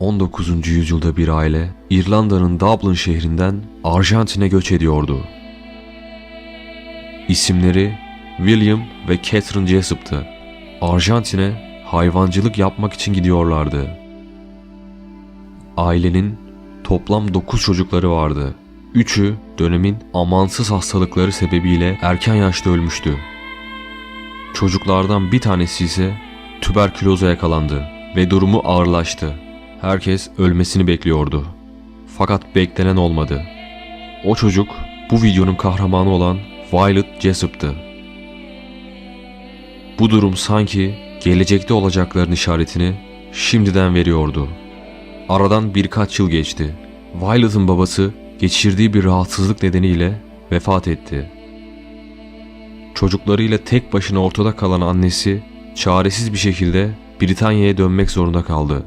19. yüzyılda bir aile İrlanda'nın Dublin şehrinden Arjantin'e göç ediyordu. İsimleri William ve Catherine Jessup'tı. Arjantin'e hayvancılık yapmak için gidiyorlardı. Ailenin toplam 9 çocukları vardı. Üçü dönemin amansız hastalıkları sebebiyle erken yaşta ölmüştü. Çocuklardan bir tanesi ise tüberküloza yakalandı ve durumu ağırlaştı. Herkes ölmesini bekliyordu. Fakat beklenen olmadı. O çocuk bu videonun kahramanı olan Violet Jessup'tı. Bu durum sanki gelecekte olacakların işaretini şimdiden veriyordu. Aradan birkaç yıl geçti. Violet'ın babası geçirdiği bir rahatsızlık nedeniyle vefat etti. Çocuklarıyla tek başına ortada kalan annesi çaresiz bir şekilde Britanya'ya dönmek zorunda kaldı.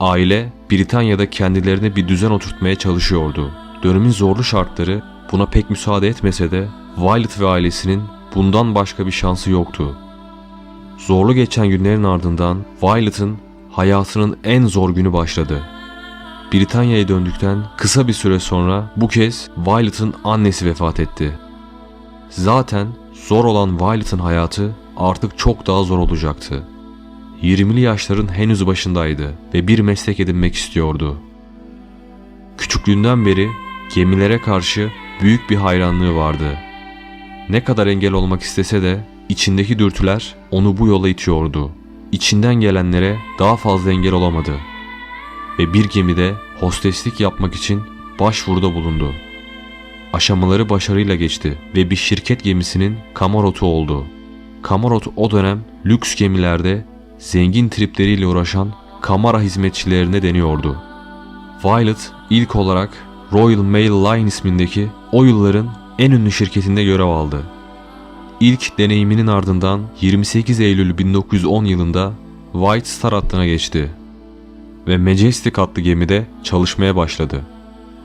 Aile Britanya'da kendilerine bir düzen oturtmaya çalışıyordu. Dönemin zorlu şartları buna pek müsaade etmese de Violet ve ailesinin bundan başka bir şansı yoktu. Zorlu geçen günlerin ardından Violet'ın hayatının en zor günü başladı. Britanya'ya döndükten kısa bir süre sonra bu kez Violet'ın annesi vefat etti. Zaten zor olan Violet'ın hayatı artık çok daha zor olacaktı. 20'li yaşların henüz başındaydı ve bir meslek edinmek istiyordu. Küçüklüğünden beri gemilere karşı büyük bir hayranlığı vardı. Ne kadar engel olmak istese de içindeki dürtüler onu bu yola itiyordu. İçinden gelenlere daha fazla engel olamadı. Ve bir gemide hosteslik yapmak için başvuruda bulundu. Aşamaları başarıyla geçti ve bir şirket gemisinin kamarotu oldu. Kamarot o dönem lüks gemilerde zengin tripleriyle uğraşan kamera hizmetçilerine deniyordu. Violet ilk olarak Royal Mail Line ismindeki o yılların en ünlü şirketinde görev aldı. İlk deneyiminin ardından 28 Eylül 1910 yılında White Star hattına geçti ve Majestic adlı gemide çalışmaya başladı.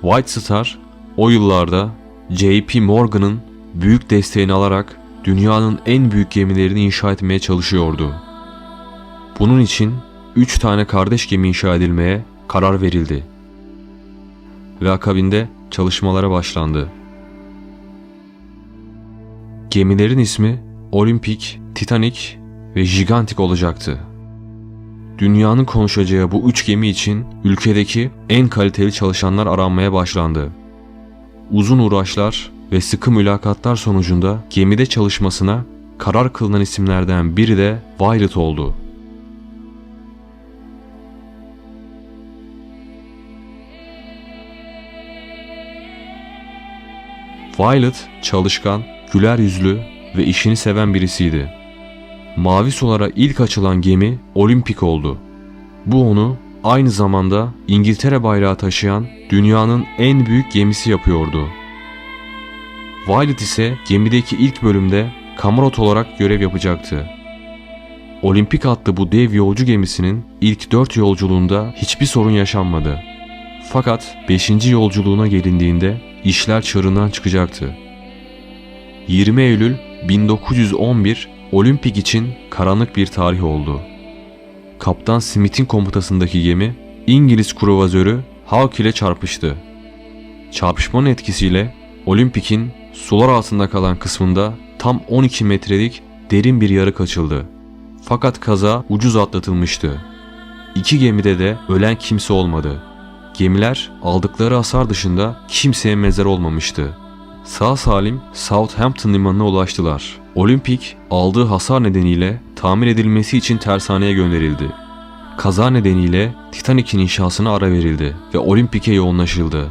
White Star o yıllarda J.P. Morgan'ın büyük desteğini alarak dünyanın en büyük gemilerini inşa etmeye çalışıyordu. Bunun için 3 tane kardeş gemi inşa edilmeye karar verildi. Ve akabinde çalışmalara başlandı. Gemilerin ismi Olimpik, Titanic ve Gigantic olacaktı. Dünyanın konuşacağı bu üç gemi için ülkedeki en kaliteli çalışanlar aranmaya başlandı. Uzun uğraşlar ve sıkı mülakatlar sonucunda gemide çalışmasına karar kılınan isimlerden biri de Violet oldu. Violet çalışkan, güler yüzlü ve işini seven birisiydi. Mavi sulara ilk açılan gemi Olimpik oldu. Bu onu aynı zamanda İngiltere bayrağı taşıyan dünyanın en büyük gemisi yapıyordu. Violet ise gemideki ilk bölümde kamarot olarak görev yapacaktı. Olimpik adlı bu dev yolcu gemisinin ilk 4 yolculuğunda hiçbir sorun yaşanmadı. Fakat 5. yolculuğuna gelindiğinde işler çığırından çıkacaktı. 20 Eylül 1911 Olimpik için karanlık bir tarih oldu. Kaptan Smith'in komutasındaki gemi İngiliz kruvazörü Hawke ile çarpıştı. Çarpışmanın etkisiyle Olimpik'in sular altında kalan kısmında tam 12 metrelik derin bir yarık açıldı. Fakat kaza ucuz atlatılmıştı. İki gemide de ölen kimse olmadı. Gemiler aldıkları hasar dışında kimseye mezar olmamıştı. Sağ salim Southampton limanına ulaştılar. Olimpik aldığı hasar nedeniyle tamir edilmesi için tersaneye gönderildi. Kaza nedeniyle Titanic'in inşasına ara verildi ve Olimpik'e yoğunlaşıldı.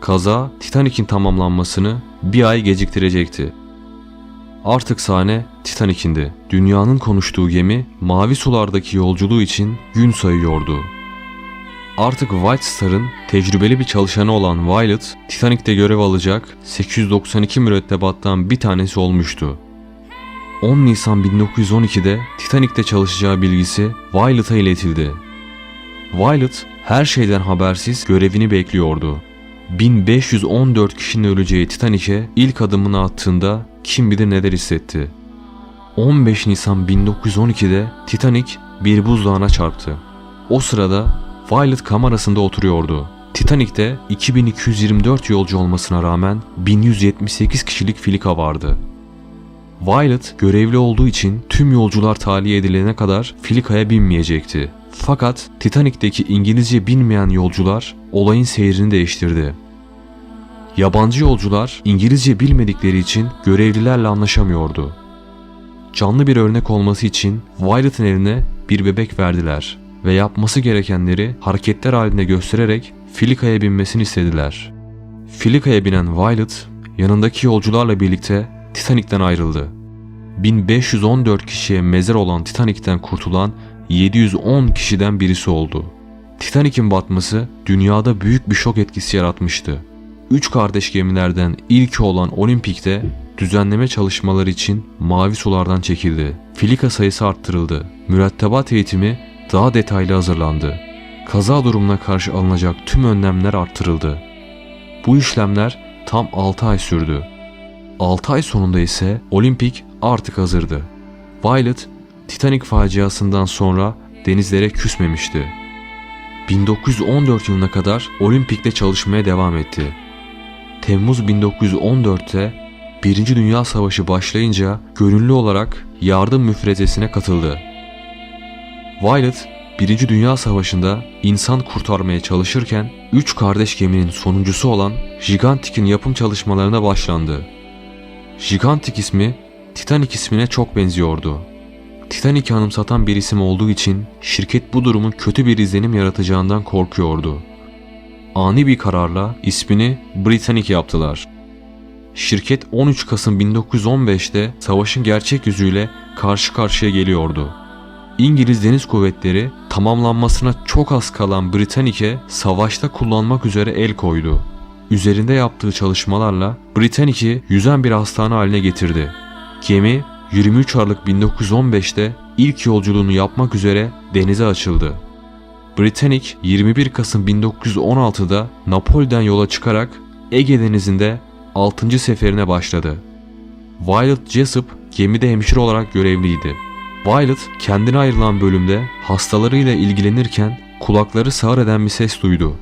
Kaza Titanic'in tamamlanmasını bir ay geciktirecekti. Artık sahne Titanic'indi. Dünyanın konuştuğu gemi mavi sulardaki yolculuğu için gün sayıyordu. Artık White Star'ın tecrübeli bir çalışanı olan Violet, Titanic'te görev alacak 892 mürettebattan bir tanesi olmuştu. 10 Nisan 1912'de Titanic'te çalışacağı bilgisi Violet'a iletildi. Violet her şeyden habersiz görevini bekliyordu. 1514 kişinin öleceği Titanic'e ilk adımını attığında kim bilir neler hissetti. 15 Nisan 1912'de Titanic bir buzdağına çarptı. O sırada Violet kamerasında oturuyordu. Titanic'te 2224 yolcu olmasına rağmen 1178 kişilik filika vardı. Violet görevli olduğu için tüm yolcular tahliye edilene kadar filikaya binmeyecekti. Fakat Titanic'teki İngilizce bilmeyen yolcular olayın seyrini değiştirdi. Yabancı yolcular İngilizce bilmedikleri için görevlilerle anlaşamıyordu. Canlı bir örnek olması için Violet'ın eline bir bebek verdiler ve yapması gerekenleri hareketler halinde göstererek Filika'ya binmesini istediler. Filika'ya binen Violet yanındaki yolcularla birlikte Titanic'ten ayrıldı. 1514 kişiye mezar olan Titanic'ten kurtulan 710 kişiden birisi oldu. Titanic'in batması dünyada büyük bir şok etkisi yaratmıştı. Üç kardeş gemilerden ilki olan Olimpik'te düzenleme çalışmaları için mavi sulardan çekildi. Filika sayısı arttırıldı. Mürettebat eğitimi daha detaylı hazırlandı. Kaza durumuna karşı alınacak tüm önlemler arttırıldı. Bu işlemler tam 6 ay sürdü. 6 ay sonunda ise Olimpik artık hazırdı. Violet, Titanic faciasından sonra denizlere küsmemişti. 1914 yılına kadar Olimpik'te çalışmaya devam etti. Temmuz 1914'te Birinci Dünya Savaşı başlayınca gönüllü olarak yardım müfrezesine katıldı. Violet, Birinci Dünya Savaşı'nda insan kurtarmaya çalışırken üç kardeş geminin sonuncusu olan Gigantic'in yapım çalışmalarına başlandı. Gigantic ismi Titanic ismine çok benziyordu. Titanic'i anımsatan bir isim olduğu için şirket bu durumun kötü bir izlenim yaratacağından korkuyordu. Ani bir kararla ismini Britannic yaptılar. Şirket 13 Kasım 1915'te savaşın gerçek yüzüyle karşı karşıya geliyordu. İngiliz Deniz Kuvvetleri tamamlanmasına çok az kalan Britannic'e savaşta kullanmak üzere el koydu. Üzerinde yaptığı çalışmalarla Britannic'i yüzen bir hastane haline getirdi. Gemi 23 Aralık 1915'te ilk yolculuğunu yapmak üzere denize açıldı. Britannic 21 Kasım 1916'da Napoli'den yola çıkarak Ege Denizi'nde 6. seferine başladı. Violet Jessup gemide hemşire olarak görevliydi. Violet kendine ayrılan bölümde hastalarıyla ilgilenirken kulakları sağır eden bir ses duydu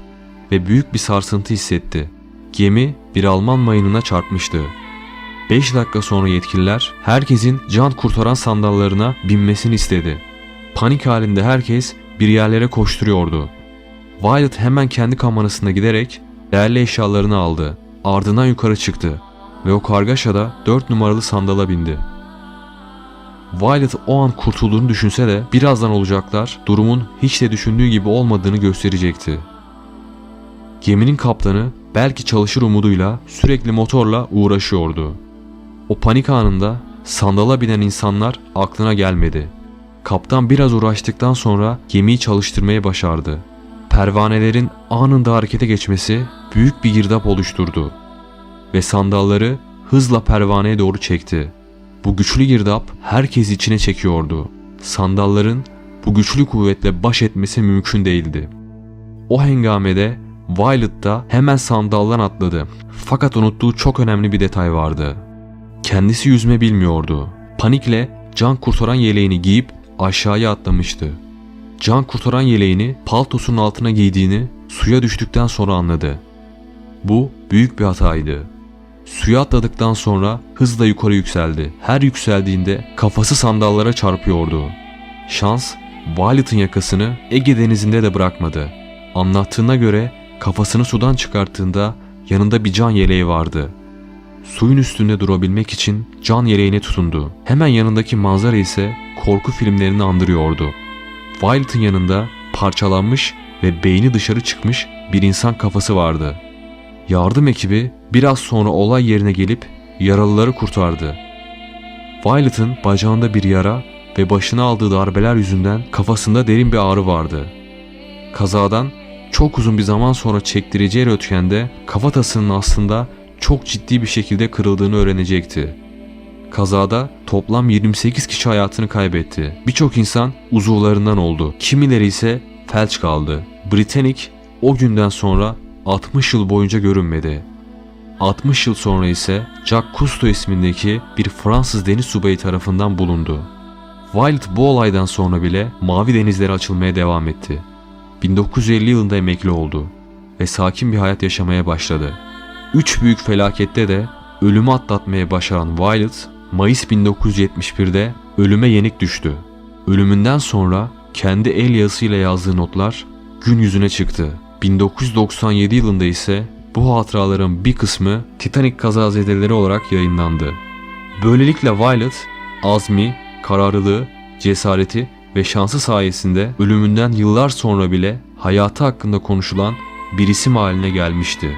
ve büyük bir sarsıntı hissetti. Gemi bir Alman mayınına çarpmıştı. 5 dakika sonra yetkililer herkesin can kurtaran sandallarına binmesini istedi. Panik halinde herkes bir yerlere koşturuyordu. Violet hemen kendi kamerasına giderek değerli eşyalarını aldı. Ardından yukarı çıktı ve o kargaşada 4 numaralı sandala bindi. Violet o an kurtulduğunu düşünse de birazdan olacaklar durumun hiç de düşündüğü gibi olmadığını gösterecekti. Geminin kaptanı belki çalışır umuduyla sürekli motorla uğraşıyordu. O panik anında sandala binen insanlar aklına gelmedi. Kaptan biraz uğraştıktan sonra gemiyi çalıştırmaya başardı. Pervanelerin anında harekete geçmesi büyük bir girdap oluşturdu ve sandalları hızla pervaneye doğru çekti. Bu güçlü girdap herkes içine çekiyordu. Sandalların bu güçlü kuvvetle baş etmesi mümkün değildi. O hengamede Violet da hemen sandaldan atladı. Fakat unuttuğu çok önemli bir detay vardı. Kendisi yüzme bilmiyordu. Panikle can kurtaran yeleğini giyip aşağıya atlamıştı. Can kurtaran yeleğini paltosunun altına giydiğini suya düştükten sonra anladı. Bu büyük bir hataydı. Suya atladıktan sonra hızla yukarı yükseldi. Her yükseldiğinde kafası sandallara çarpıyordu. Şans, Violet'ın yakasını Ege denizinde de bırakmadı. Anlattığına göre kafasını sudan çıkarttığında yanında bir can yeleği vardı. Suyun üstünde durabilmek için can yeleğine tutundu. Hemen yanındaki manzara ise korku filmlerini andırıyordu. Violet'ın yanında parçalanmış ve beyni dışarı çıkmış bir insan kafası vardı. Yardım ekibi biraz sonra olay yerine gelip yaralıları kurtardı. Violet'ın bacağında bir yara ve başına aldığı darbeler yüzünden kafasında derin bir ağrı vardı. Kazadan çok uzun bir zaman sonra çektireceği röntgende kafatasının aslında çok ciddi bir şekilde kırıldığını öğrenecekti. Kazada toplam 28 kişi hayatını kaybetti. Birçok insan uzuvlarından oldu. Kimileri ise felç kaldı. Britannic o günden sonra 60 yıl boyunca görünmedi. 60 yıl sonra ise Jacques Cousteau ismindeki bir Fransız deniz subayı tarafından bulundu. Violet bu olaydan sonra bile mavi denizlere açılmaya devam etti. 1950 yılında emekli oldu ve sakin bir hayat yaşamaya başladı. Üç büyük felakette de ölümü atlatmaya başaran Violet, Mayıs 1971'de ölüme yenik düştü. Ölümünden sonra kendi el yazısıyla yazdığı notlar gün yüzüne çıktı. 1997 yılında ise bu hatıraların bir kısmı Titanic kazazedeleri olarak yayınlandı. Böylelikle Violet, azmi, kararlılığı, cesareti ve şansı sayesinde ölümünden yıllar sonra bile hayatı hakkında konuşulan bir isim haline gelmişti.